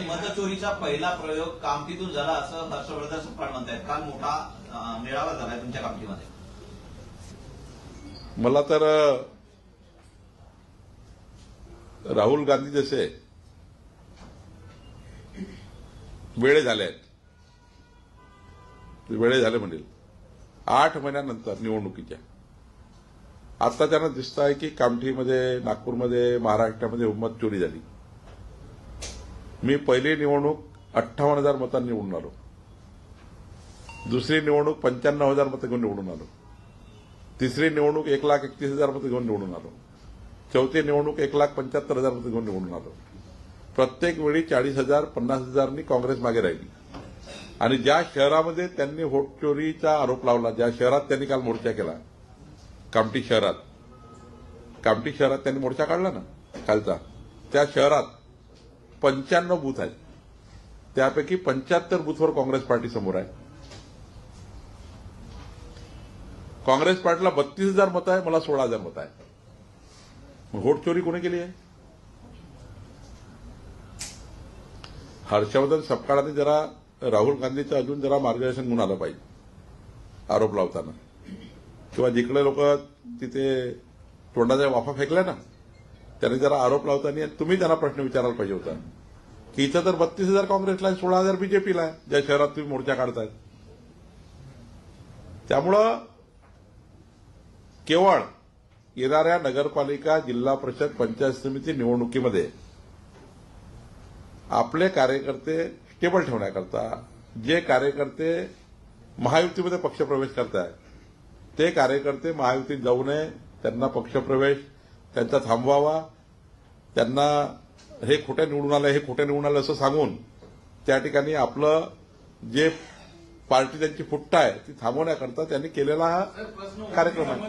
मतचोरीचा पहिला प्रयोग कामठीतून झाला असं हर्षवर्धन सपकाळ म्हणतायत. काल मोठा मेळावा झालाय तुमच्या कामठीमध्ये. मला तर राहुल गांधी जसे वेळे झाले आहेत. वेळे झाले म्हणेल. आठ महिन्यानंतर निवडणुकीच्या. आता त्यांना दिसत आहे की कामठीमध्ये नागपूरमध्ये महाराष्ट्रामध्ये हुम्मत चोरी झाली. मी पहिली निवडणूक अठ्ठावन्न हजार मतांनी निवडून आलो. दुसरी निवडणूक पंच्याण्णव हजार मतं घेऊन निवडून आलो. तिसरी निवडणूक एक लाख एकतीस हजार मतं घेऊन निवडून आलो. चौथी निवडणूक एक लाख पंच्याहत्तर हजार मतं घेऊन निवडून आलो. प्रत्येक वेळी चाळीस हजार पन्नास हजारनी काँग्रेस मागे राहिली. आणि ज्या शहरामध्ये त्यांनी होटचोरीचा आरोप लावला ज्या शहरात त्यांनी काल मोर्चा केला कामठी शहरात कामठी शहरात त्यांनी मोर्चा काढला ना कालचा त्या शहरात पंच्याण्णव बूथ आहेत. त्यापैकी पंच्याहत्तर बूथवर काँग्रेस पार्टी समोर आहे. काँग्रेस पार्टीला बत्तीस हजार मतं आहे मला सोळा हजार मतं आहे मग व्होट चोरी कोणी केली आहे? हर्षवर्धन सपकाळाने जरा राहुल गांधीचं अजून जरा मार्गदर्शन घेऊन आलं पाहिजे आरोप लावताना. किंवा जिकडे लोक तिथे तोंडाच्या वाफा फेकल्या ना त्यांनी जरा आरोप लावताना तुम्ही त्यांना प्रश्न विचारायला पाहिजे होता. की इथं तर बत्तीस हजार काँग्रेसला आहे सोळा हजार बीजेपीला आहे ज्या शहरात तुम्ही मोर्चा काढताय. त्यामुळं केवळ येणाऱ्या नगरपालिका जिल्हा परिषद पंचायत समिती निवडणुकीमध्ये आपले कार्यकर्ते स्टेबल ठेवण्याकरता जे कार्यकर्ते महायुतीमध्ये पक्षप्रवेश करताय ते कार्यकर्ते महायुतीत जाऊ नये त्यांना पक्षप्रवेश त्यांचा थांबवावा. त्यांना हे खोटे निवडून आलं हे खोटे निवडून आलं असं सांगून त्या ठिकाणी आपलं जे पार्टी त्यांची फुट्टा आहे ती थांबवण्याकरता त्यांनी केलेला हा कार्यक्रम आहे.